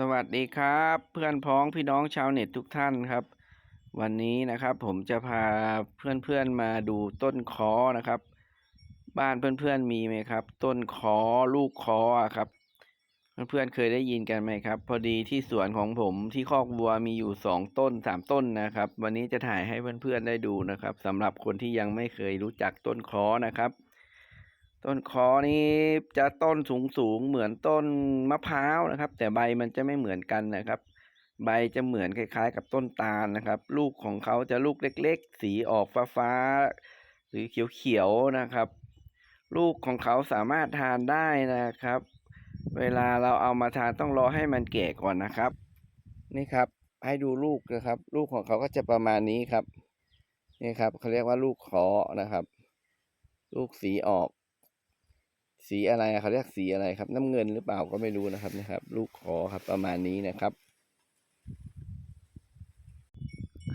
สวัสดีครับ เพื่อนพ้องพี่น้องชาวเน็ตทุกท่านครับ วันนี้นะครับผมจะพาเพื่อนๆมาดูต้นคอนะครับ บ้านเพื่อนๆมีไหมครับ ต้นคอลูกคอครับ เพื่อนๆเคยได้ยินกันไหมครับ พอดีที่สวนของผมที่คอกวัวมีอยู่สองต้นสามต้นนะครับ วันนี้จะถ่ายให้เพื่อนๆได้ดูนะครับสำหรับคนที่ยังไม่เคยรู้จักต้นคอนะครับ ต้นคอนี้จะต้นสูงสูงเหมือนต้นมะพร้าวนะครับ แต่ใบมันจะไม่เหมือนกันนะครับ ใบจะเหมือนคล้ายๆ กับต้นตาลนะครับ ลูกของเขาจะลูกเล็ก ๆ สีออกฟ้าๆหรือเขียวๆนะครับ ลูกของเขาสามารถทานได้นะครับ เวลาเราเอามาทานต้องรอให้มันแก่ก่อนนะครับ นี่ครับให้ดูลูกนะครับ ลูกของเขาก็จะประมาณนี้ครับนี่ครับเขาเรียกว่าลูกขอนะครับ ลูกสีออก สีอะไรเขาเรียกสีอะไรครับ น้ำเงินหรือเปล่าก็ไม่รู้นะครับนะครับ ลูกขอครับประมาณนี้นะครับ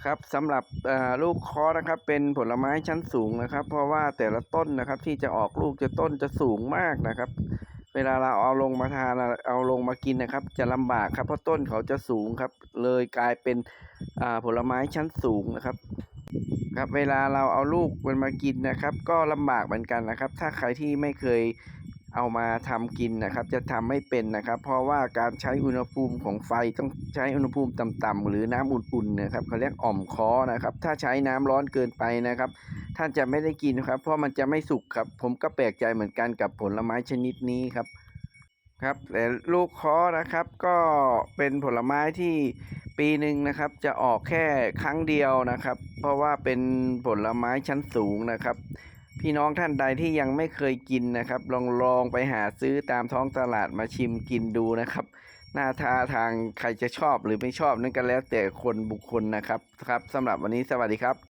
ครับสำหรับอ่าลูกคอนะครับ เป็นผลไม้ชั้นสูงนะครับ เพราะว่าแต่ละต้นนะครับ ที่จะออกลูกจะต้นจะสูงมากนะครับ เวลาเราเอาลงมาทานเอาลงมากินนะครับ จะลำบากครับ เพราะต้นเขาจะสูงครับ เลยกลายเป็นอ่าผลไม้ชั้นสูงนะครับครับเวลาเราเอาลูกมันมากินนะครับ ก็ลำบากเหมือนกันนะครับ ถ้าใครที่ไม่เคย เอามาทำกินนะครับ จะทำไม่เป็นนะครับ เพราะว่าการใช้อุณหภูมิของไฟต้องใช้อุณหภูมิต่ำๆหรือน้ำอุ่นๆนะครับเขาเรียกอ่อมคอนะครับ ถ้าใช้น้ำร้อนเกินไปนะครับ ท่านจะไม่ได้กินครับ เพราะมันจะไม่สุกครับ ผมก็แปลกใจเหมือนกันกับผลไม้ชนิดนี้ครับครับแต่ลูกคอนะครับก็เป็นผลไม้ที่ปีหนึ่งนะครับ จะออกแค่ครั้งเดียวนะครับ เพราะว่าเป็นผลไม้ชั้นสูงนะครับ พี่น้องท่านใดที่ยังไม่เคยกินนะครับ ลองลองไปหาซื้อตามท้องตลาดมาชิมกินดูนะครับ หน้าทาทางใครจะชอบหรือไม่ชอบนั่นก็แล้วแต่คนบุคคลนะครับครับสำหรับวันนี้สวัสดีครับ